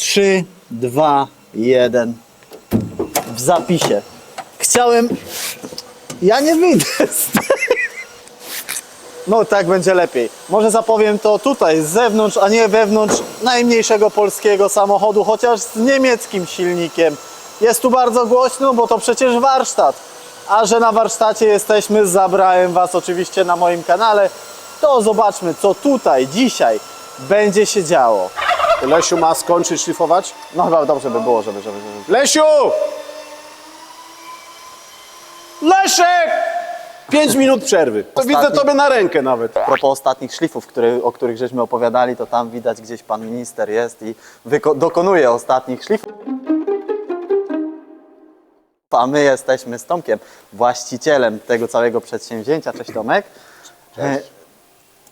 3, 2, 1. W zapisie. Chciałem. Ja nie wyjdę z No tak będzie lepiej. Może zapowiem to tutaj, z zewnątrz, a nie wewnątrz najmniejszego polskiego samochodu, chociaż z niemieckim silnikiem. Jest tu bardzo głośno, bo to przecież warsztat. A że na warsztacie jesteśmy, zabrałem Was oczywiście na moim kanale. To zobaczmy, co tutaj dzisiaj będzie się działo. Lesiu ma skończyć szlifować? No chyba dobrze by było, żeby, żeby, żeby. Lesiu! Leszek! Pięć minut przerwy. To Ostatni. widzę tobie na rękę nawet. A propos ostatnich szlifów, który, o których żeśmy opowiadali, to tam widać gdzieś pan minister jest i wyko- dokonuje ostatnich szlifów. A my jesteśmy z Tomkiem, właścicielem tego całego przedsięwzięcia. Cześć Tomek. E,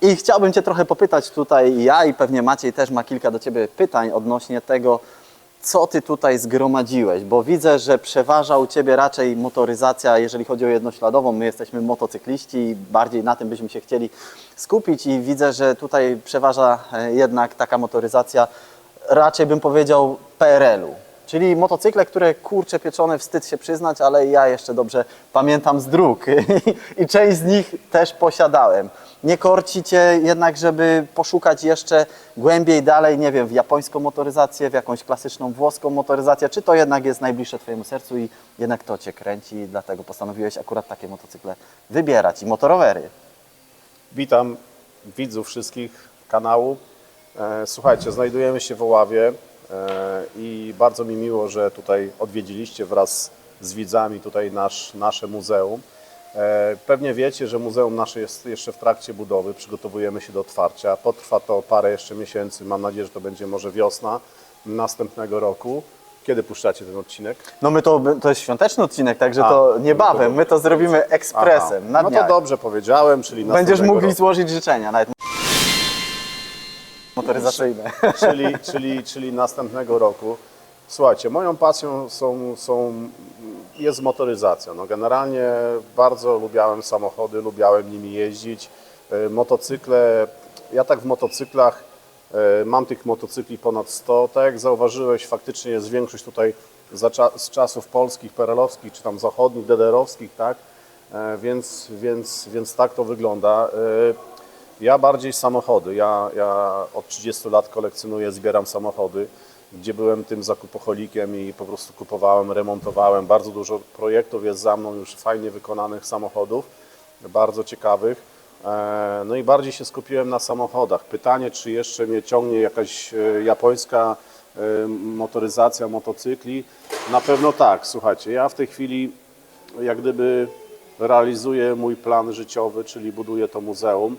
I chciałbym Cię trochę popytać tutaj, ja i pewnie Maciej też ma kilka do Ciebie pytań odnośnie tego, co Ty tutaj zgromadziłeś, bo widzę, że przeważa u Ciebie raczej motoryzacja, jeżeli chodzi o jednośladową. My jesteśmy motocykliści i bardziej na tym byśmy się chcieli skupić i widzę, że tutaj przeważa e, jednak taka motoryzacja, raczej bym powiedział PRL-u. Czyli motocykle, które kurcze pieczone, wstyd się przyznać, ale ja jeszcze dobrze pamiętam z dróg i część z nich też posiadałem. Nie korci cię jednak, żeby poszukać jeszcze głębiej dalej, nie wiem, w japońską motoryzację, w jakąś klasyczną włoską motoryzację, czy to jednak jest najbliższe twojemu sercu i jednak to cię kręci dlatego postanowiłeś akurat takie motocykle wybierać i motorowery. Witam widzów wszystkich kanału. E, Słuchajcie, znajdujemy się w Oławie e, i bardzo mi miło, że tutaj odwiedziliście wraz z widzami tutaj nasz, nasze muzeum. E, Pewnie wiecie, że muzeum nasze jest jeszcze w trakcie budowy, przygotowujemy się do otwarcia. Potrwa to parę jeszcze miesięcy, mam nadzieję, że to będzie może wiosna następnego roku. Kiedy puszczacie ten odcinek? No my to, to jest świąteczny odcinek, także A, to no niebawem, my to zrobimy ekspresem, Aha. na No to dniach. dobrze powiedziałem, czyli Będziesz następnego mógł roku. złożyć życzenia, nawet motoryzacyjne. czyli, czyli, czyli następnego roku. Słuchajcie, moją pasją są, są, jest motoryzacja. No generalnie bardzo lubiałem samochody, lubiałem nimi jeździć. E, Motocykle, ja tak w motocyklach, e, mam tych motocykli ponad 100. Tak jak zauważyłeś, faktycznie jest większość tutaj z czasów polskich, perelowskich, czy tam zachodnich, DDR-owskich, tak? E, Więc, więc, więc tak to wygląda. Ja bardziej samochody. Ja, ja od 30 lat kolekcjonuję, zbieram samochody, gdzie byłem tym zakupocholikiem i po prostu kupowałem, remontowałem. Bardzo dużo projektów jest za mną już fajnie wykonanych samochodów, bardzo ciekawych. E, No i bardziej się skupiłem na samochodach. Pytanie, czy jeszcze mnie ciągnie jakaś e, japońska e, motoryzacja motocykli? Na pewno tak. Słuchajcie, ja w tej chwili jak gdyby realizuję mój plan życiowy, czyli buduję to muzeum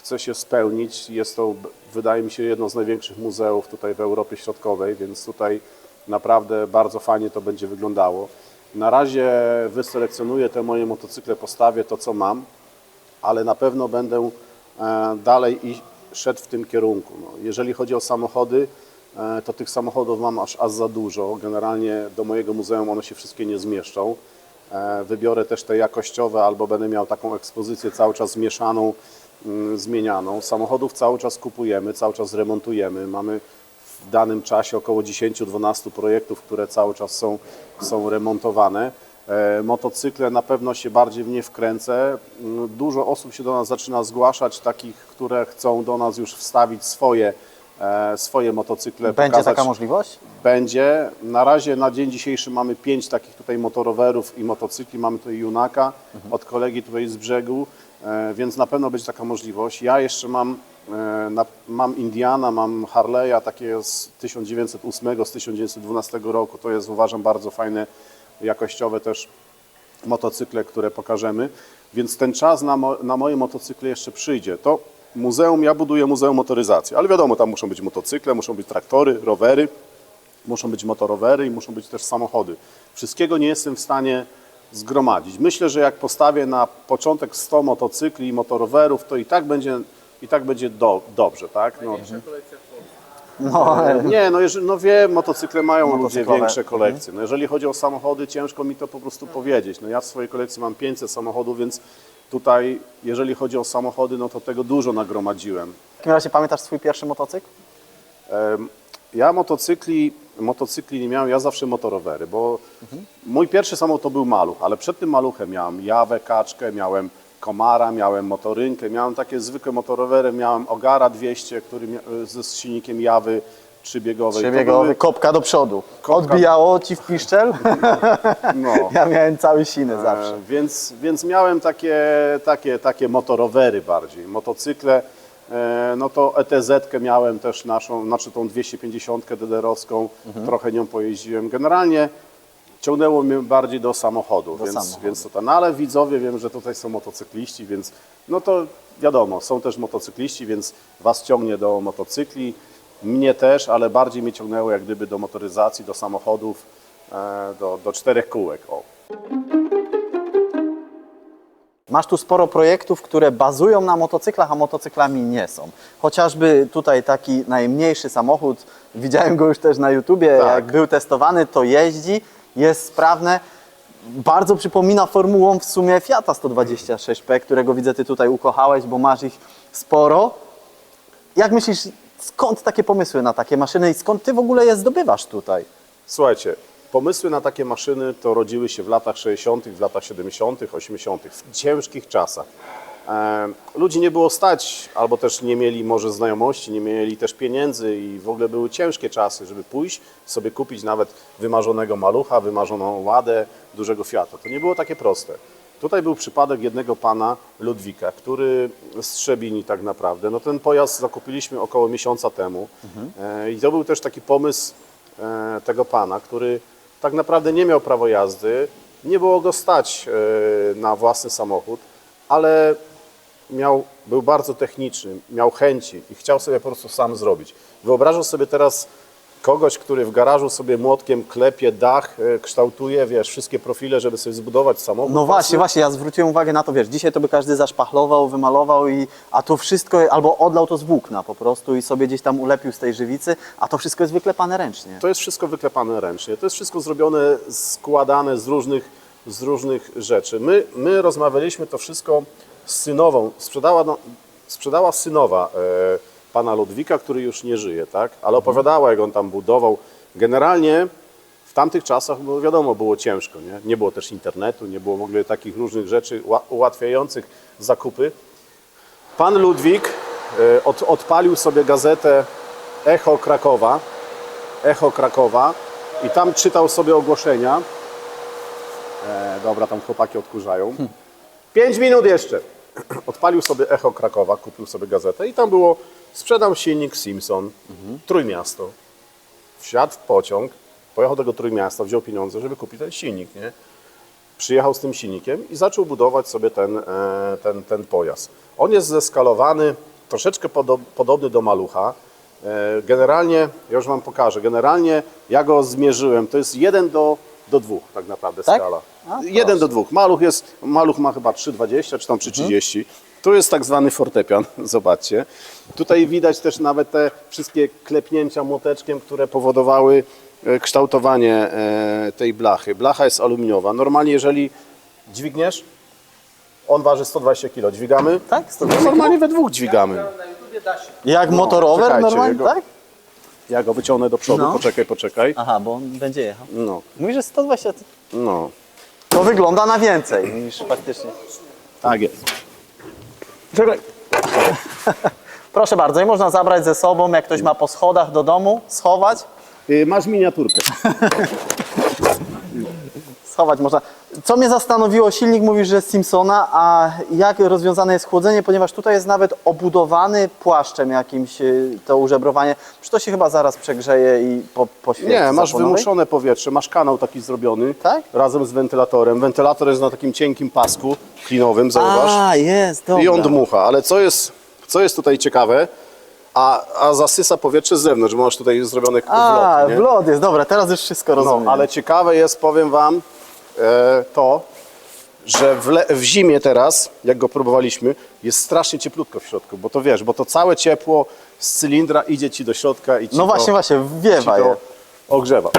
chce się spełnić. Jest to, wydaje mi się, jedno z największych muzeów tutaj w Europie Środkowej, więc tutaj naprawdę bardzo fajnie to będzie wyglądało. Na razie wyselekcjonuję te moje motocykle, postawię to, co mam, ale na pewno będę e, dalej i szedł w tym kierunku. No, jeżeli chodzi o samochody, e, to tych samochodów mam aż, aż za dużo. Generalnie do mojego muzeum one się wszystkie nie zmieszczą. E, Wybiorę też te jakościowe, albo będę miał taką ekspozycję cały czas zmieszaną, zmienianą. Samochodów cały czas kupujemy, cały czas remontujemy. Mamy w danym czasie około 10-12 projektów, które cały czas są, są remontowane. E, Motocykle na pewno się bardziej w nie wkręcę. Mm, Dużo osób się do nas zaczyna zgłaszać, takich, które chcą do nas już wstawić swoje, e, swoje motocykle. Będzie pokazać- taka możliwość? będzie. Na razie na dzień dzisiejszy mamy pięć takich tutaj motorowerów i motocykli. Mamy tutaj Junaka od kolegi tutaj z brzegu, więc na pewno będzie taka możliwość. Ja jeszcze mam, e, mam Indiana, mam Harley'a takie z 1908, z 1912 roku. To jest uważam bardzo fajne, jakościowe też motocykle, które pokażemy. Więc ten czas na, mo, na moje motocykle jeszcze przyjdzie. To muzeum, ja buduję muzeum motoryzacji, ale wiadomo, tam muszą być motocykle, muszą być traktory, rowery, muszą być motorowery i muszą być też samochody. Wszystkiego nie jestem w stanie zgromadzić. Myślę, że jak postawię na początek 100 motocykli i motorowerów, to i tak będzie, i tak będzie do, dobrze, tak? No, No, nie, no, jeżeli, no wiem, motocykle mają ludzie większe kolekcje. No, jeżeli chodzi o samochody, ciężko mi to po prostu powiedzieć. No, ja w swojej kolekcji mam 500 samochodów, więc tutaj, jeżeli chodzi o samochody, no to tego dużo nagromadziłem. w takim razie pamiętasz swój pierwszy motocykl? Ja motocykli, motocykli nie miałem, ja zawsze motorowery, bo mój pierwszy samochód to był maluch, ale przed tym maluchem miałem jawę, kaczkę, miałem komara, miałem motorynkę, miałem takie zwykłe motorowery, miałem Ogara 200, który mia- ze silnikiem jawy trzybiegowej. To Przebiegowy, były- kopka do przodu. Odbijało ci w piszczel? No. Ja miałem cały siny zawsze. E, Więc, więc miałem takie, takie, takie motorowery bardziej. Motocykle, e, no to ETZ-kę miałem też naszą, znaczy tą 250 DDR-owską, Mhm. trochę nią pojeździłem. Generalnie ciągnęło mnie bardziej do samochodu, Do więc, samochodu. więc to, no ale widzowie wiem, że tutaj są motocykliści, więc no to wiadomo, są też motocykliści, więc was ciągnie do motocykli, mnie też, ale bardziej mnie ciągnęło jak gdyby do motoryzacji, do samochodów, e, do, do czterech kółek. O. Masz tu sporo projektów, które bazują na motocyklach, a motocyklami nie są. Chociażby tutaj taki najmniejszy samochód, widziałem go już też na YouTubie, Tak. jak był testowany, to jeździ, jest sprawne. Bardzo przypomina formułą w sumie Fiata 126P, którego widzę Ty tutaj ukochałeś, bo masz ich sporo. Jak myślisz, skąd takie pomysły na takie maszyny i skąd Ty w ogóle je zdobywasz tutaj? Słuchajcie, pomysły na takie maszyny to rodziły się w latach 60., w latach 70., 80., w ciężkich czasach. E, ludzi nie było stać, albo też nie mieli może znajomości, nie mieli też pieniędzy i w ogóle były ciężkie czasy, żeby pójść sobie kupić nawet wymarzonego malucha, wymarzoną ładę, dużego Fiata. To nie było takie proste. Tutaj był przypadek jednego pana, Ludwika, który z Trzebini tak naprawdę. No ten pojazd zakupiliśmy około miesiąca temu E, i to był też taki pomysł e, tego pana, który tak naprawdę nie miał prawa jazdy, nie było go stać e, na własny samochód, ale miał, był bardzo techniczny, miał chęci i chciał sobie po prostu sam zrobić. Wyobrażam sobie teraz kogoś, który w garażu sobie młotkiem klepie dach, e, kształtuje, wiesz, wszystkie profile, żeby sobie zbudować samochód. No właśnie, własny. właśnie, ja zwróciłem uwagę na to, wiesz, dzisiaj to by każdy zaszpachlował, wymalował, i, a to wszystko, albo odlał to z włókna po prostu i sobie gdzieś tam ulepił z tej żywicy, a to wszystko jest wyklepane ręcznie. To jest wszystko wyklepane ręcznie. To jest wszystko zrobione, składane z różnych, z różnych rzeczy. My, my rozmawialiśmy to wszystko z synową. Sprzedała, no, sprzedała synowa e, pana Ludwika, który już nie żyje, tak? Ale opowiadała, jak on tam budował. Generalnie w tamtych czasach, bo wiadomo, było ciężko, nie? Nie było też internetu, nie było w ogóle takich różnych rzeczy ułatwiających zakupy. Pan Ludwik e, od, odpalił sobie gazetę Echo Krakowa, Echo Krakowa i tam czytał sobie ogłoszenia. E, dobra, tam chłopaki odkurzają. Pięć minut jeszcze. Odpalił sobie Echo Krakowa, kupił sobie gazetę i tam było sprzedam silnik Simpson, Trójmiasto. Wsiadł w pociąg, pojechał do tego Trójmiasta, wziął pieniądze, żeby kupić ten silnik, nie? Przyjechał z tym silnikiem i zaczął budować sobie ten, e, ten, ten pojazd. On jest zeskalowany, troszeczkę podo podobny do malucha. E, Generalnie, ja już Wam pokażę, generalnie ja go zmierzyłem, to jest 1 do, do 2 tak naprawdę Tak? skala. A, 1 do 2. Maluch, jest, maluch ma chyba 3,20 czy tam 3,30. Tu jest tak zwany fortepian, zobaczcie. Tutaj widać też nawet te wszystkie klepnięcia młoteczkiem, które powodowały e, kształtowanie e, tej blachy. Blacha jest aluminiowa. Normalnie jeżeli dźwigniesz, on waży 120 kg. Dźwigamy? Tak? 120 No, normalnie we dwóch dźwigamy. Jak motorower czekajcie, normalnie, jego- tak? Ja go wyciągnę do przodu. No. Poczekaj, poczekaj. Aha, bo on będzie jechał. No, Mówisz, że 120, no. to wygląda na więcej niż faktycznie. Tak jest. Czekaj. Proszę bardzo, i można zabrać ze sobą, jak ktoś ma po schodach do domu, schować. Y, Masz miniaturkę. Schować można. Co mnie zastanowiło, silnik mówisz, że z Simpsona, a jak rozwiązane jest chłodzenie, ponieważ tutaj jest nawet obudowany płaszczem jakimś y, to użebrowanie. Czy to się chyba zaraz przegrzeje i po, poświeci Nie, masz wymuszone powietrze, masz kanał taki zrobiony. Tak? Razem z wentylatorem. Wentylator jest na takim cienkim pasku klinowym, zauważ. A, jest, dobra. I on dmucha, ale co jest, co jest tutaj ciekawe, a, a zasysa powietrze z zewnątrz, bo masz tutaj zrobione A, wlot, nie? wlot jest, dobra, teraz już wszystko rozumiem. No, ale ciekawe jest, powiem Wam, e, to, że w, le, w zimie teraz, jak go próbowaliśmy, jest strasznie cieplutko w środku, bo to wiesz, bo to całe ciepło z cylindra idzie Ci do środka i Ci No to, właśnie, właśnie, ci wiewa to je. ogrzewa.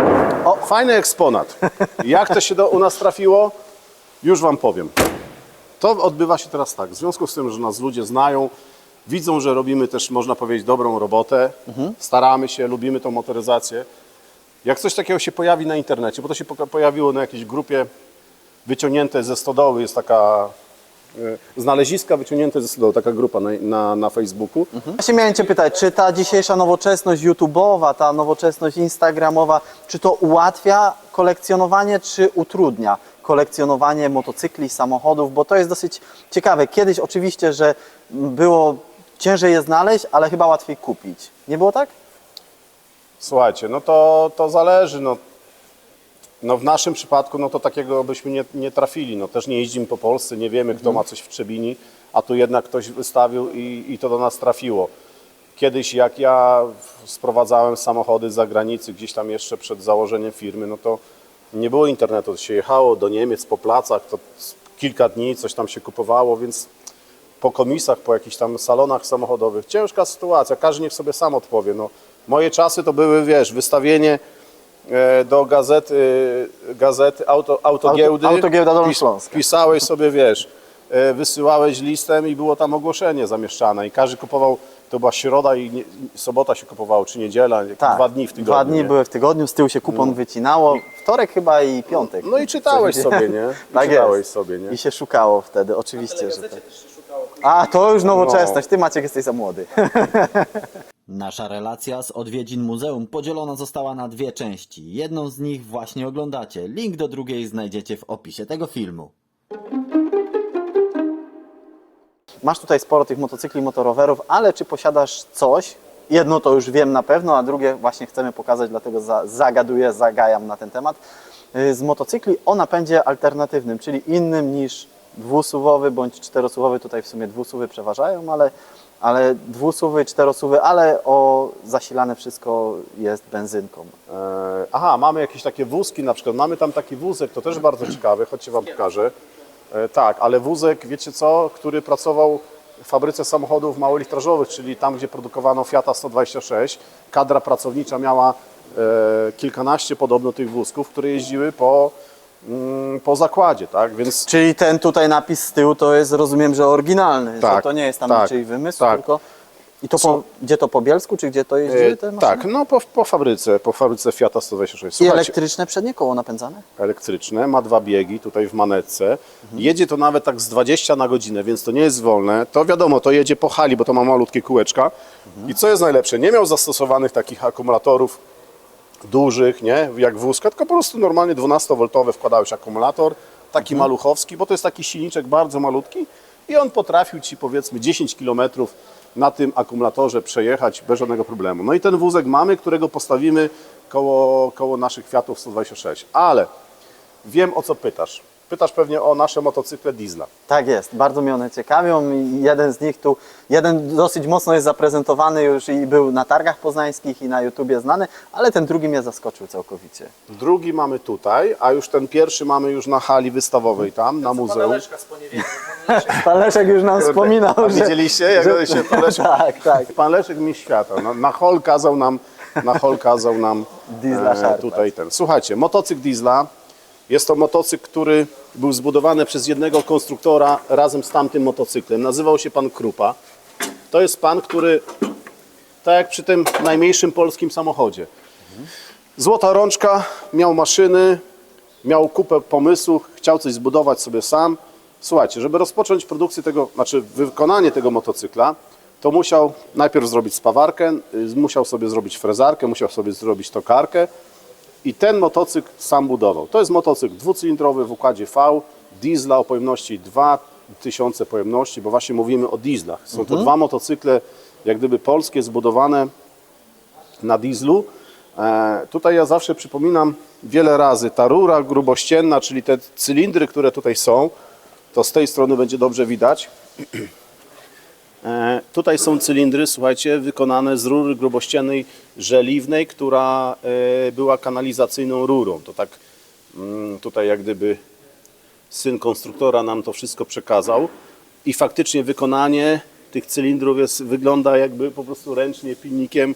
O, fajny eksponat. Jak to się do, u nas trafiło? Już Wam powiem. To odbywa się teraz tak. W związku z tym, że nas ludzie znają, widzą, że robimy też, można powiedzieć, dobrą robotę, staramy się, lubimy tą motoryzację. Jak coś takiego się pojawi na internecie, bo to się poka- pojawiło na jakiejś grupie wyciągnięte ze stodoły, jest taka e, znaleziska wyciągnięte ze stodoły, taka grupa na, na, na Facebooku. Właśnie miałem Cię pytać, czy ta dzisiejsza nowoczesność YouTube'owa, ta nowoczesność Instagramowa, czy to ułatwia kolekcjonowanie, czy utrudnia kolekcjonowanie motocykli, samochodów, bo to jest dosyć ciekawe. Kiedyś oczywiście, że było ciężej je znaleźć, ale chyba łatwiej kupić. Nie było tak? Słuchajcie, no to, to zależy. No, no w naszym przypadku no to takiego byśmy nie, nie trafili. No też nie jeździmy po Polsce, nie wiemy kto ma coś w Trzebini, a tu jednak ktoś wystawił i, i to do nas trafiło. Kiedyś jak ja sprowadzałem samochody z zagranicy, gdzieś tam jeszcze przed założeniem firmy, no to nie było internetu, to się jechało do Niemiec po placach, to kilka dni coś tam się kupowało, więc po komisach, po jakichś tam salonach samochodowych. Ciężka sytuacja, każdy niech sobie sam odpowie. No, moje czasy to były, wiesz, wystawienie e, do gazety, gazety auto, autogiełdy. Auto- Autogiełda Dolnośląska. Pisałeś sobie, wiesz, e, wysyłałeś listem i było tam ogłoszenie zamieszczane i każdy kupował, to była środa i nie, sobota się kupowało, czy niedziela, dwa dni w tygodniu. Tak. Dwa dni nie? były w tygodniu, z tyłu się kupon wycinało. Wtorek chyba i piątek. No i czytałeś sobie, nie? I tak czytałeś jest. sobie, nie? I się szukało wtedy, oczywiście, że tak. A, to już nowoczesność. Ty Maciek jesteś za młody. Nasza relacja z odwiedzin muzeum podzielona została na dwie części. Jedną z nich właśnie oglądacie. Link do drugiej znajdziecie w opisie tego filmu. Masz tutaj sporo tych motocykli, motorowerów, ale czy posiadasz coś? Jedno to już wiem na pewno, a drugie właśnie chcemy pokazać, dlatego za, zagaduję, zagajam na ten temat. Y, Z motocykli o napędzie alternatywnym, czyli innym niż dwusuwowy bądź czterosuwowy. Tutaj w sumie dwusuwy przeważają, ale, ale dwusuwy, czterosuwy, ale o zasilane wszystko jest benzynką. E, Aha, mamy jakieś takie wózki na przykład. Mamy tam taki wózek, to też bardzo ciekawy, chodźcie Wam pokażę. E, Tak, ale wózek, wiecie co, który pracował w fabryce samochodów małolitrażowych, czyli tam, gdzie produkowano Fiata 126. Kadra pracownicza miała e, kilkanaście podobno tych wózków, które jeździły po, mm, po zakładzie, tak? Więc Czyli ten tutaj napis z tyłu to jest, rozumiem, że oryginalny, że Tak, to nie jest tam tak, niczyj wymysł, tak. tylko... I to po, gdzie to po Bielsku, czy gdzie to e, te maszyny? tak, no po, po fabryce, po fabryce Fiata 126. I Słuchajcie, elektryczne przednie koło napędzane? elektryczne, ma dwa biegi tutaj w manetce. Jedzie to nawet tak z 20 na godzinę, więc to nie jest wolne. To wiadomo, to jedzie po hali, bo to ma malutkie kółeczka. I co jest najlepsze, nie miał zastosowanych takich akumulatorów dużych, nie, jak wózka, tylko po prostu normalnie 12V wkładałeś akumulator, taki maluchowski, bo to jest taki silniczek bardzo malutki i on potrafił Ci powiedzmy 10 km na tym akumulatorze przejechać bez żadnego problemu. No i ten wózek mamy, którego postawimy koło, koło naszych Fiatów 126. Ale wiem o co pytasz. Pytasz pewnie o nasze motocykle diesla. Tak jest, bardzo mnie one ciekawią i jeden z nich tu, jeden dosyć mocno jest zaprezentowany już i był na targach poznańskich i na YouTubie znany, ale ten drugi mnie zaskoczył całkowicie. Drugi mamy tutaj, a już ten pierwszy mamy już na hali wystawowej tam, na muzeum. Pan Leszek już nam wspominał, A że... widzieliście, jak że- się pan Leszek, Tak, tak. pan Leszek mi świata. Na, na hol kazał nam, na hol kazał nam Diesla szarpać. tutaj ten. Słuchajcie, motocykl diesla jest to motocykl, który był zbudowany przez jednego konstruktora razem z tamtym motocyklem. Nazywał się pan Krupa. To jest pan, który tak jak przy tym najmniejszym polskim samochodzie. Złota rączka, miał maszyny, miał kupę pomysłów, chciał coś zbudować sobie sam. Słuchajcie, żeby rozpocząć produkcję tego, znaczy wykonanie tego motocykla, to musiał najpierw zrobić spawarkę, y, musiał sobie zrobić frezarkę, musiał sobie zrobić tokarkę i ten motocykl sam budował. To jest motocykl dwucylindrowy w układzie V, diesla o pojemności 2000 pojemności, bo właśnie mówimy o dieslach. Są to dwa motocykle jak gdyby polskie zbudowane na dieslu. E, tutaj ja zawsze przypominam wiele razy, ta rura grubościenna, czyli te cylindry, które tutaj są, to z tej strony będzie dobrze widać. E, tutaj są cylindry, słuchajcie, wykonane z rury grubościennej żeliwnej, która e, była kanalizacyjną rurą. To tak mm, tutaj jak gdyby syn konstruktora nam to wszystko przekazał i faktycznie wykonanie tych cylindrów jest, wygląda jakby po prostu ręcznie pilnikiem,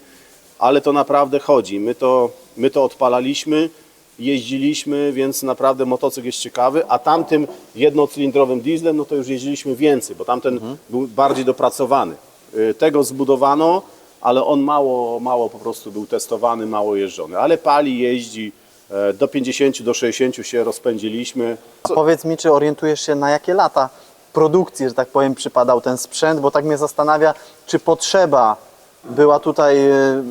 ale to naprawdę chodzi. My to, my to odpalaliśmy, jeździliśmy, więc naprawdę motocykl jest ciekawy, a tamtym jednocylindrowym dieslem, no to już jeździliśmy więcej, bo tamten był bardziej dopracowany. y, tego zbudowano, ale on mało, mało po prostu był testowany, mało jeżdżony. Ale pali, jeździ, e, do 50, do 60 się rozpędziliśmy. A Powiedz mi, czy orientujesz się na jakie lata produkcji, że tak powiem, przypadał ten sprzęt, bo tak mnie zastanawia, czy potrzeba była tutaj, e,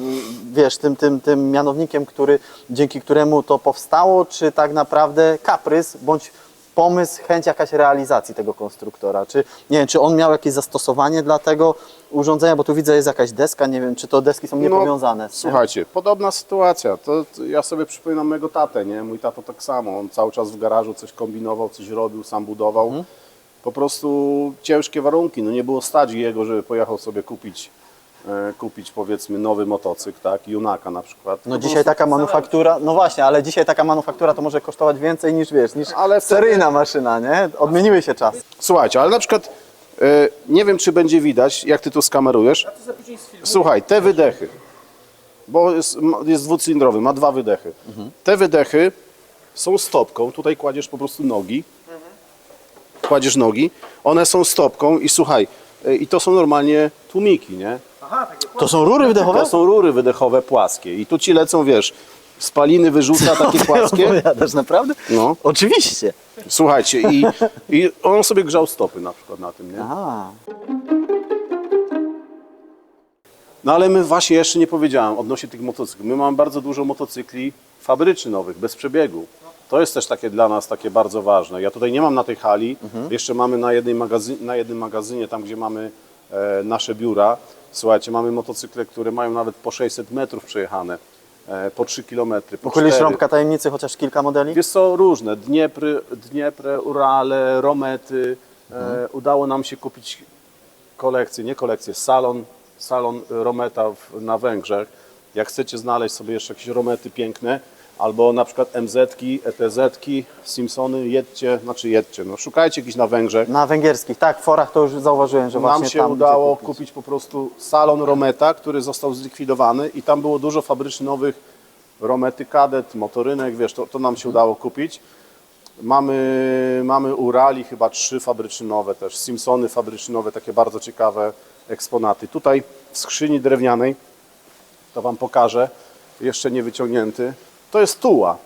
wiesz, tym, tym, tym mianownikiem, który, dzięki któremu to powstało, czy tak naprawdę kaprys bądź pomysł, chęć jakaś realizacji tego konstruktora? Czy nie wiem, czy on miał jakieś zastosowanie dla tego urządzenia, bo tu widzę jest jakaś deska, nie wiem, czy to deski są niepowiązane. z tym? Słuchajcie, podobna sytuacja. To, to ja sobie przypominam mojego tatę, nie? Mój tato tak samo. On cały czas w garażu coś kombinował, coś robił, sam budował. Mhm. Po prostu ciężkie warunki. No nie było stać jego, żeby pojechał sobie kupić, kupić powiedzmy nowy motocykl, tak? Junaka na przykład. No dzisiaj taka manufaktura, no właśnie, ale dzisiaj taka manufaktura to może kosztować więcej niż wiesz, niż Ale wtedy- seryjna maszyna, nie? Odmieniły się czasy. Słuchajcie, ale na przykład e, nie wiem, czy będzie widać, jak ty to skamerujesz. Słuchaj, te wydechy, bo jest, jest dwucylindrowy, ma dwa wydechy. Te wydechy są stopką, tutaj kładziesz po prostu nogi, kładziesz nogi, one są stopką i słuchaj, e, i to są normalnie tłumiki, nie? To są rury wydechowe? To są rury wydechowe płaskie i tu ci lecą, wiesz, spaliny wyrzuca takie płaskie. Opowiadasz naprawdę? No. Oczywiście. Słuchajcie, i, i on sobie grzał stopy na przykład na tym, nie? A, No ale my właśnie jeszcze nie powiedziałem odnośnie tych motocykli. My mamy bardzo dużo motocykli fabrycznych nowych, bez przebiegu. To jest też takie dla nas takie bardzo ważne. Ja tutaj nie mam na tej hali, jeszcze mamy na, jednej magazy- na jednym magazynie, tam gdzie mamy nasze biura. Słuchajcie, mamy motocykle, które mają nawet po 600 metrów przejechane, e, po 3 km, po Uchylisz 4. rąbka tajemnicy chociaż kilka modeli? Wiesz co, różne. Dniepry, Dniepre, Urale, Romety. E, udało nam się kupić kolekcję, nie kolekcję, salon, salon Rometa w, na Węgrzech. Jak chcecie znaleźć sobie jeszcze jakieś Romety piękne, albo na przykład MZ-ki, ETZ-ki, Simpsony, jedźcie, znaczy jedźcie, no szukajcie jakichś na Węgrzech. Na węgierskich, tak, w forach to już zauważyłem, że właśnie Nam się tam udało kupić po prostu salon Rometa, który został zlikwidowany i tam było dużo fabrycznie nowych Romety Kadet, motorynek, wiesz, to, to nam się udało kupić. Mamy, mamy Urali chyba trzy fabryczne nowe też, Simpsony fabryczne nowe, takie bardzo ciekawe eksponaty. Tutaj w skrzyni drewnianej, to Wam pokażę, jeszcze nie wyciągnięty, to jest tuła.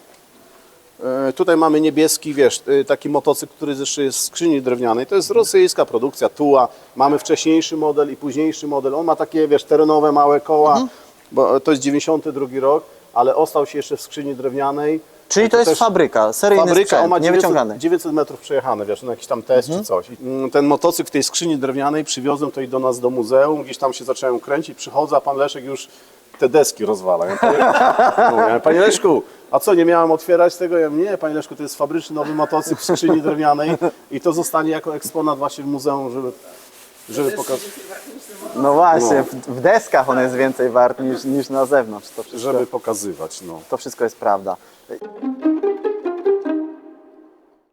E, Tutaj mamy niebieski, wiesz, e, taki motocykl, który jest w skrzyni drewnianej. To jest rosyjska produkcja, Tuła. Mamy wcześniejszy model i późniejszy model. On ma takie, wiesz, terenowe małe koła, bo to jest 92 rok, ale ostał się jeszcze w skrzyni drewnianej. Czyli to jest też fabryka, seryjny Fabryka, on sprzęt, ma nie 900, wyciągany. 900 metrów przejechane, wiesz, na jakiś tam test czy coś. Mm, Ten motocykl w tej skrzyni drewnianej przywiozłem tutaj do nas do muzeum, gdzieś tam się zacząłem kręcić, przychodzę, a pan Leszek już te deski rozwala. Ja mówię, panie Leszku, a co, nie miałem otwierać tego? Ja mówię, nie, panie Leszku, to jest fabryczny nowy motocykl w skrzyni drewnianej i to zostanie jako eksponat właśnie w muzeum, żeby, żeby pokazać, No właśnie, No. W, w deskach on jest więcej wart niż, niż na zewnątrz. To wszystko, żeby pokazywać, no. to wszystko jest prawda.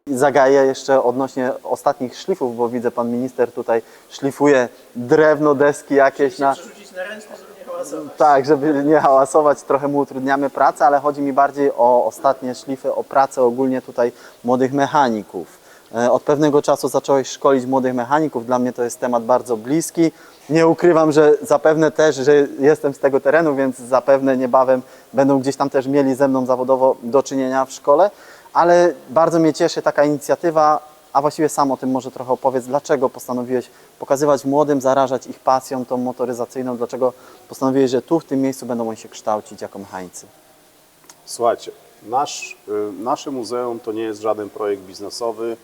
Zagaję jeszcze odnośnie ostatnich szlifów, bo widzę pan minister tutaj szlifuje drewno, deski jakieś na... przerzucić na ręczny, żeby. Tak, żeby nie hałasować, trochę mu utrudniamy pracę, ale chodzi mi bardziej o ostatnie szlify, o pracę ogólnie tutaj młodych mechaników. E, Od pewnego czasu zacząłeś szkolić młodych mechaników, dla mnie to jest temat bardzo bliski. Nie ukrywam, że zapewne też, że jestem z tego terenu, więc zapewne niebawem będą gdzieś tam też mieli ze mną zawodowo do czynienia w szkole, ale bardzo mnie cieszy taka inicjatywa, a właściwie sam o tym może trochę opowiedz, dlaczego postanowiłeś pokazywać młodym, zarażać ich pasją tą motoryzacyjną, dlaczego postanowiłeś, że tu w tym miejscu będą oni się kształcić jako mechanicy. Słuchajcie, nasz, y, nasze muzeum to nie jest żaden projekt biznesowy.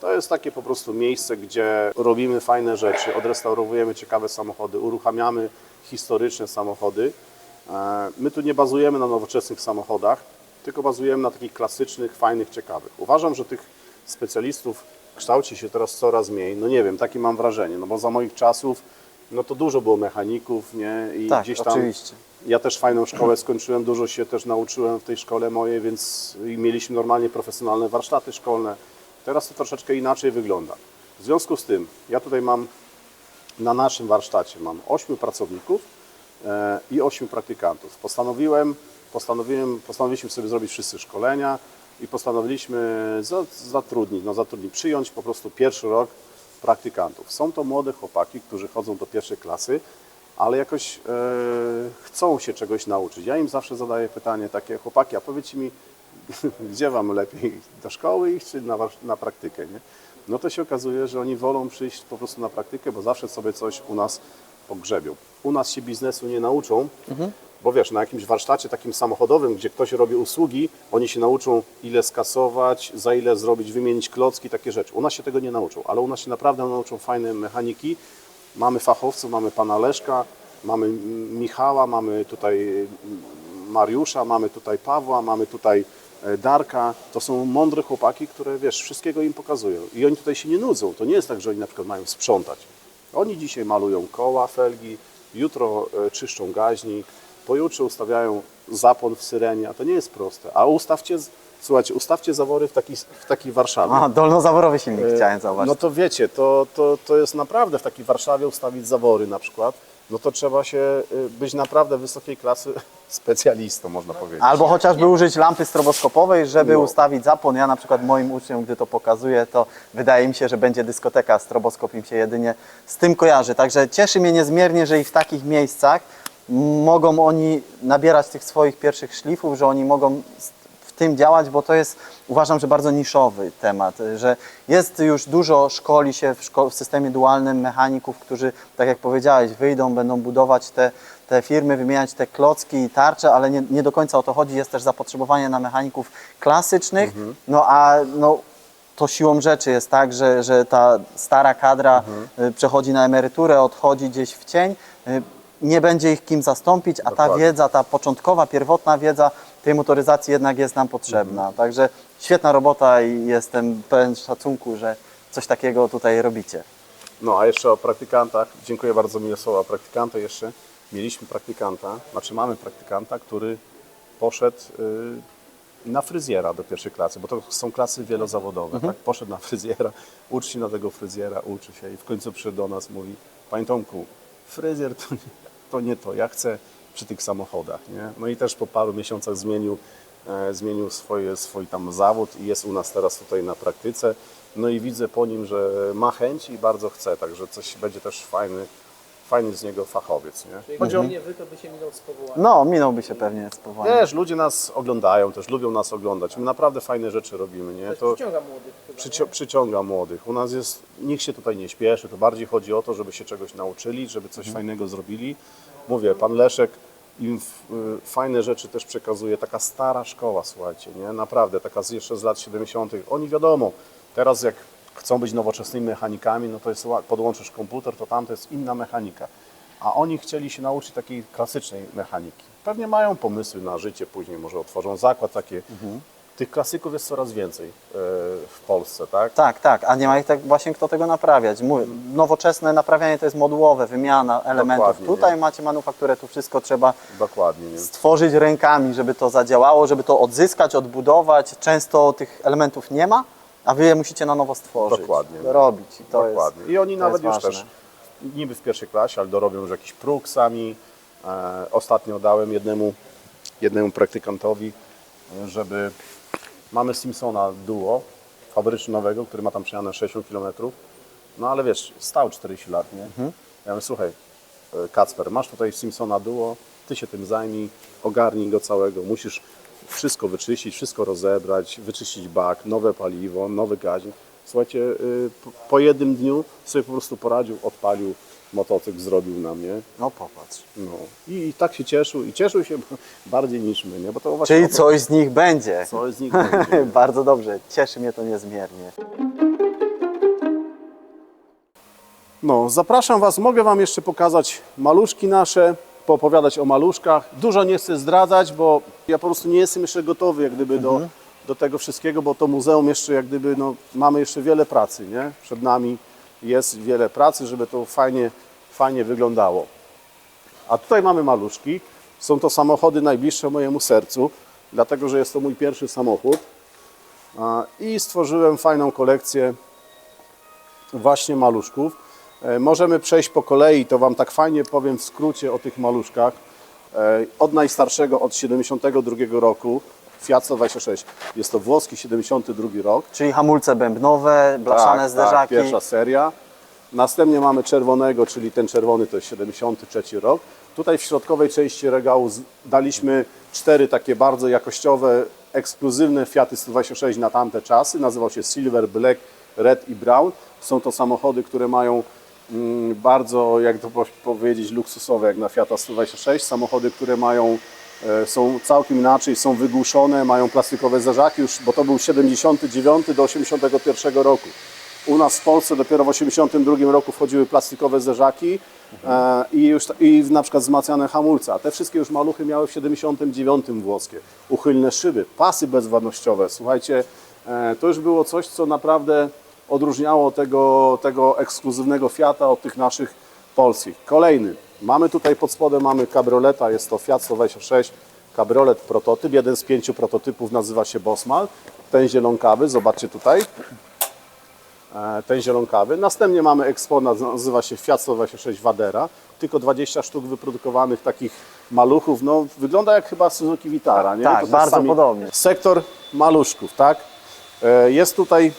To jest takie po prostu miejsce, gdzie robimy fajne rzeczy, odrestaurowujemy ciekawe samochody, uruchamiamy historyczne samochody. E, My tu nie bazujemy na nowoczesnych samochodach, tylko bazujemy na takich klasycznych, fajnych, ciekawych. Uważam, że tych specjalistów kształci się teraz coraz mniej. No nie wiem, takie mam wrażenie, no bo za moich czasów no to dużo było mechaników, nie? I Tak, gdzieś tam oczywiście. ja też fajną szkołę skończyłem, dużo się też nauczyłem w tej szkole mojej, więc mieliśmy normalnie profesjonalne warsztaty szkolne. Teraz to troszeczkę inaczej wygląda. W związku z tym, ja tutaj mam na naszym warsztacie mam ośmiu pracowników e, i ośmiu praktykantów. Postanowiłem, postanowiłem, postanowiliśmy sobie zrobić wszyscy szkolenia i postanowiliśmy za- zatrudnić, no zatrudnić, przyjąć po prostu pierwszy rok praktykantów. Są to młode chłopaki, którzy chodzą do pierwszej klasy, ale jakoś e, chcą się czegoś nauczyć. Ja im zawsze zadaję pytanie takie, chłopaki, a powiedzcie mi, gdzie wam lepiej, do szkoły iść czy na, na praktykę, nie? No to się okazuje, że oni wolą przyjść po prostu na praktykę, bo zawsze sobie coś u nas pogrzebią. U nas się biznesu nie nauczą, bo wiesz, na jakimś warsztacie takim samochodowym, gdzie ktoś robi usługi, oni się nauczą ile skasować, za ile zrobić, wymienić klocki, takie rzeczy. U nas się tego nie nauczą, ale u nas się naprawdę nauczą fajne mechaniki. Mamy fachowców, mamy pana Leszka, mamy Michała, mamy tutaj mm, Mariusza, mamy tutaj Pawła, mamy tutaj e, Darka. To są mądre chłopaki, które wiesz, wszystkiego im pokazują. I oni tutaj się nie nudzą. To nie jest tak, że oni na przykład mają sprzątać. Oni dzisiaj malują koła, felgi, jutro e, czyszczą gaźnik, pojutrze ustawiają zapłon w syrenie, a to nie jest proste. A ustawcie, słuchajcie, ustawcie zawory w takiej, w takiej Warszawie. A, dolnozaworowy silnik chciałem zauważyć. No to wiecie, to, to, to jest naprawdę w takiej Warszawie ustawić zawory na przykład, no to trzeba się y, być naprawdę wysokiej klasy specjalistą, można powiedzieć. Albo chociażby użyć lampy stroboskopowej, żeby No. ustawić zapłon. Ja na przykład moim uczniom, gdy to pokazuję, to wydaje mi się, że będzie dyskoteka, stroboskop im się jedynie z tym kojarzy. Także cieszy mnie niezmiernie, że i w takich miejscach mogą oni nabierać tych swoich pierwszych szlifów, że oni mogą w tym działać, bo to jest uważam, że bardzo niszowy temat, że jest już dużo szkoli się w, szko- w systemie dualnym mechaników, którzy, tak jak powiedziałeś, wyjdą, będą budować te, te firmy, wymieniać te klocki i tarcze, ale nie, nie do końca o to chodzi. Jest też zapotrzebowanie na mechaników klasycznych, no a no, to siłą rzeczy jest tak, że, że ta stara kadra y, przechodzi na emeryturę, odchodzi gdzieś w cień, y, nie będzie ich kim zastąpić, a ta Dokładnie. wiedza, ta początkowa, pierwotna wiedza tej motoryzacji jednak jest nam potrzebna. Także świetna robota i jestem pełen szacunku, że coś takiego tutaj robicie. No a jeszcze o praktykantach, dziękuję bardzo miłe słowa, praktykanta jeszcze. Mieliśmy praktykanta, znaczy mamy praktykanta, który poszedł y, na fryzjera do pierwszej klasy, bo to są klasy wielozawodowe, tak? Poszedł na fryzjera, uczy się na tego fryzjera, uczy się i w końcu przyszedł do nas, mówi, Panie Tomku, fryzjer to nie, to nie to, ja chcę przy tych samochodach, nie? No i też po paru miesiącach zmienił, e, zmienił swoje, swój tam zawód i jest u nas teraz tutaj na praktyce. No i widzę po nim, że ma chęć i bardzo chce, także coś będzie też fajny, fajny z niego fachowiec, nie? Czyli Chodzi o, nie wy, to by się minął z powołaniem. No, minąłby się pewnie z powołaniem. wiesz, ludzie nas oglądają też, lubią nas oglądać. My naprawdę fajne rzeczy robimy, nie? To przyciąga młodych chyba, przycio- przyciąga młodych. U nas jest, nikt się tutaj nie śpieszy, to bardziej chodzi o to, żeby się czegoś nauczyli, żeby coś fajnego zrobili. Mówię, pan Leszek im y, fajne rzeczy też przekazuje, taka stara szkoła, słuchajcie, nie? Naprawdę, taka z, jeszcze z lat 70. Oni wiadomo, teraz jak chcą być nowoczesnymi mechanikami, no to jest, podłączysz komputer, to tam to jest inna mechanika. A oni chcieli się nauczyć takiej klasycznej mechaniki. Pewnie mają pomysły na życie później, może otworzą zakład takie. Tych klasyków jest coraz więcej e, w Polsce, tak? Tak, tak, a nie ma ich tak właśnie kto tego naprawiać. Mówię, nowoczesne naprawianie to jest modułowe, wymiana elementów. Dokładnie, Tutaj nie? macie manufakturę, tu wszystko trzeba Dokładnie. Nie? stworzyć rękami, żeby to zadziałało, żeby to odzyskać, odbudować. Często tych elementów nie ma, a wy je musicie na nowo stworzyć. Dokładnie. Robić. I to Dokładnie. Jest, I oni nawet już ważne. też, niby w pierwszej klasie, ale dorobią już jakiś próg sami. E, ostatnio dałem jednemu, jednemu praktykantowi, e, żeby mamy Simpsona Duo fabrycznego, który ma tam przejechane 60 km. No ale wiesz, stał 40 lat, nie? Mhm. Ja mówię, słuchaj, e, Kacper, masz tutaj Simpsona Duo, ty się tym zajmij, ogarnij go całego, musisz wszystko wyczyścić, wszystko rozebrać, wyczyścić bak, nowe paliwo, nowy gazik. Słuchajcie, y, po- jednym dniu sobie po prostu poradził, odpalił motocykl, zrobił na mnie. No popatrz. No. I, I tak się cieszył i cieszył się bardziej niż my, nie? Bo to właśnie Czyli coś z nich będzie. co z nich będzie. Bardzo dobrze, cieszy mnie to niezmiernie. No, zapraszam Was, mogę Wam jeszcze pokazać maluszki nasze, poopowiadać o maluszkach. Dużo nie chcę zdradzać, bo ja po prostu nie jestem jeszcze gotowy jak gdyby do, do tego wszystkiego, bo to muzeum jeszcze jak gdyby, no, mamy jeszcze wiele pracy, nie? Przed nami jest wiele pracy, żeby to fajnie, fajnie wyglądało. A tutaj mamy maluszki. Są to samochody najbliższe mojemu sercu, dlatego że jest to mój pierwszy samochód. I stworzyłem fajną kolekcję właśnie maluszków. E, Możemy przejść po kolei, to Wam tak fajnie powiem w skrócie o tych maluszkach. E, Od najstarszego, od 72 roku, Fiat 126. Jest to włoski 72 rok. Czyli hamulce bębnowe, blaszane Tak, zderzaki. Tak, pierwsza seria. Następnie mamy czerwonego, czyli ten czerwony to jest 73 rok. Tutaj w środkowej części regału daliśmy cztery takie bardzo jakościowe, ekskluzywne Fiaty 126 na tamte czasy. Nazywał się Silver, Black, Red i Brown. Są to samochody, które mają bardzo, jak to po- powiedzieć, luksusowe, jak na Fiata 126. Samochody, które mają, e, są całkiem inaczej, są wygłuszone, mają plastikowe zarzaki już, bo to był 79 do 81 roku. U nas w Polsce dopiero w 82 roku wchodziły plastikowe zerzaki e, i już i na przykład wzmacniane hamulce. A te wszystkie już maluchy miały w 79 włoskie. Uchylne szyby, pasy bezwładnościowe. Słuchajcie, e, to już było coś, co naprawdę odróżniało tego, tego ekskluzywnego Fiata od tych naszych polskich. Kolejny. Mamy tutaj pod spodem mamy kabrioleta, jest to Fiat 126 kabriolet prototyp. Jeden z pięciu prototypów nazywa się Bosmal. Ten zielonkawy, zobaczcie tutaj e, ten zielonkawy. Następnie mamy eksponat, nazywa się Fiat 126 Wadera. Tylko 20 sztuk wyprodukowanych takich maluchów. No, wygląda jak chyba Suzuki Vitara, nie? Tak, też bardzo podobnie. Sektor maluszków, tak? E, Jest tutaj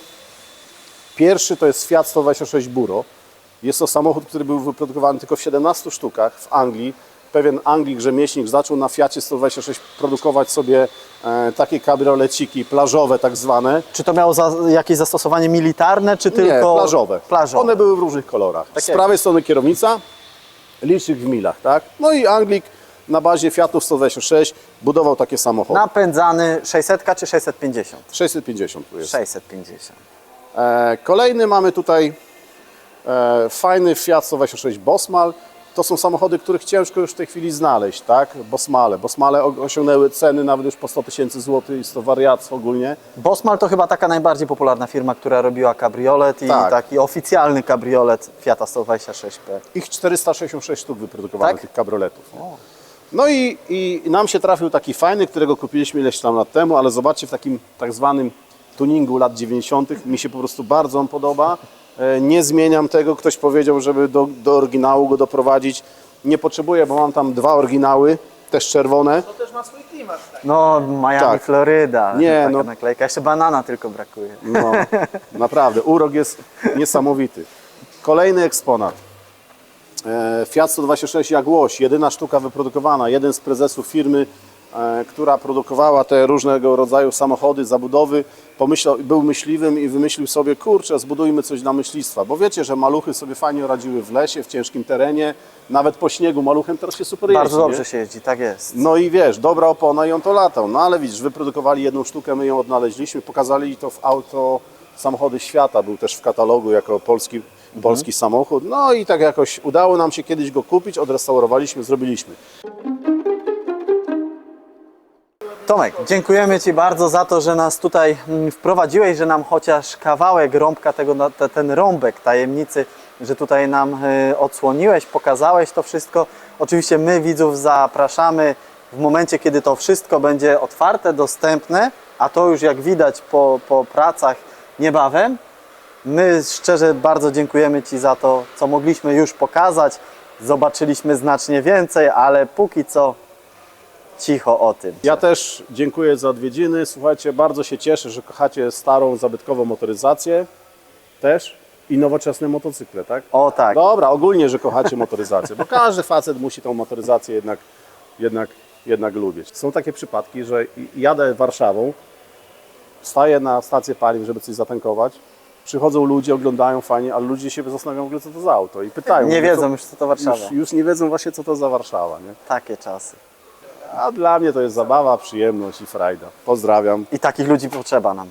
pierwszy, to jest Fiat 126 Buro. Jest to samochód, który był wyprodukowany tylko w 17 sztukach w Anglii. Pewien Anglik, rzemieślnik zaczął na Fiacie 126 produkować sobie e, takie kabrioleciki plażowe tak zwane. Czy to miało za, jakieś zastosowanie militarne, czy tylko... Nie, plażowe. Plażowe. One były w różnych kolorach. Z jak- prawej strony kierownica, licznik w milach, tak? No i Anglik na bazie Fiatów 126 budował takie samochody. Napędzany 600 czy 650? 650 tu jest. 650. E, kolejny mamy tutaj e, fajny Fiat 126 Bosmal. To są samochody, których ciężko już w tej chwili znaleźć, tak? Bosmale. Bosmale osiągnęły ceny nawet już po 100 tysięcy złotych, jest to wariactwo ogólnie. Bosmal to chyba taka najbardziej popularna firma, która robiła kabriolet i Tak. taki oficjalny kabriolet Fiata 126P. Ich 466 sztuk wyprodukowano Tak? tych kabroletów. No i, i nam się trafił taki fajny, którego kupiliśmy ileś tam lat temu, ale zobaczcie w takim tak zwanym tuningu lat 90. Mi się po prostu bardzo on podoba. E, Nie zmieniam tego. Ktoś powiedział, żeby do, do oryginału go doprowadzić. Nie potrzebuję, bo mam tam dwa oryginały, też czerwone. To też ma swój klimat. Tak? No, Miami, Tak. Floryda. Nie, taka no. naklejka. Jeszcze banana tylko brakuje. No, naprawdę, urok jest niesamowity. Kolejny eksponat. E, Fiat 126 Jagłoś, jedyna sztuka wyprodukowana, jeden z prezesów firmy, która produkowała te różnego rodzaju samochody, zabudowy, pomyślał, był myśliwym i wymyślił sobie, kurczę, zbudujmy coś dla myślistwa, bo wiecie, że maluchy sobie fajnie radziły w lesie, w ciężkim terenie, nawet po śniegu maluchem teraz się super jeździ. Bardzo nie? dobrze się jeździ, tak jest. No i wiesz, dobra opona i on to latał. No ale widzisz, wyprodukowali jedną sztukę, my ją odnaleźliśmy, pokazali to w auto Samochody Świata, był też w katalogu jako polski, polski samochód. No i tak jakoś udało nam się kiedyś go kupić, odrestaurowaliśmy, zrobiliśmy. Tomek, dziękujemy Ci bardzo za to, że nas tutaj mm, wprowadziłeś, że nam chociaż kawałek rąbka, tego, ten rąbek tajemnicy, że tutaj nam y, odsłoniłeś, pokazałeś to wszystko. Oczywiście my widzów zapraszamy w momencie, kiedy to wszystko będzie otwarte, dostępne, a to już jak widać po, po pracach niebawem. My szczerze bardzo dziękujemy Ci za to, co mogliśmy już pokazać. Zobaczyliśmy znacznie więcej, ale póki co cicho o tym. Ja też dziękuję za odwiedziny. Słuchajcie, bardzo się cieszę, że kochacie starą, zabytkową motoryzację też i nowoczesne motocykle, tak? O tak. Dobra, ogólnie, że kochacie motoryzację, bo każdy facet musi tą motoryzację jednak, jednak, jednak lubić. Są takie przypadki, że jadę Warszawą, staję na stację paliw, żeby coś zatankować, przychodzą ludzie, oglądają fajnie, ale ludzie się zastanawiają w ogóle, co to za auto i pytają. Nie wiedzą co- już, co to Warszawa. Już, już nie wiedzą właśnie, co to za Warszawa, nie? Takie czasy. A dla mnie to jest zabawa, przyjemność i frajda. Pozdrawiam. I takich ludzi potrzeba nam.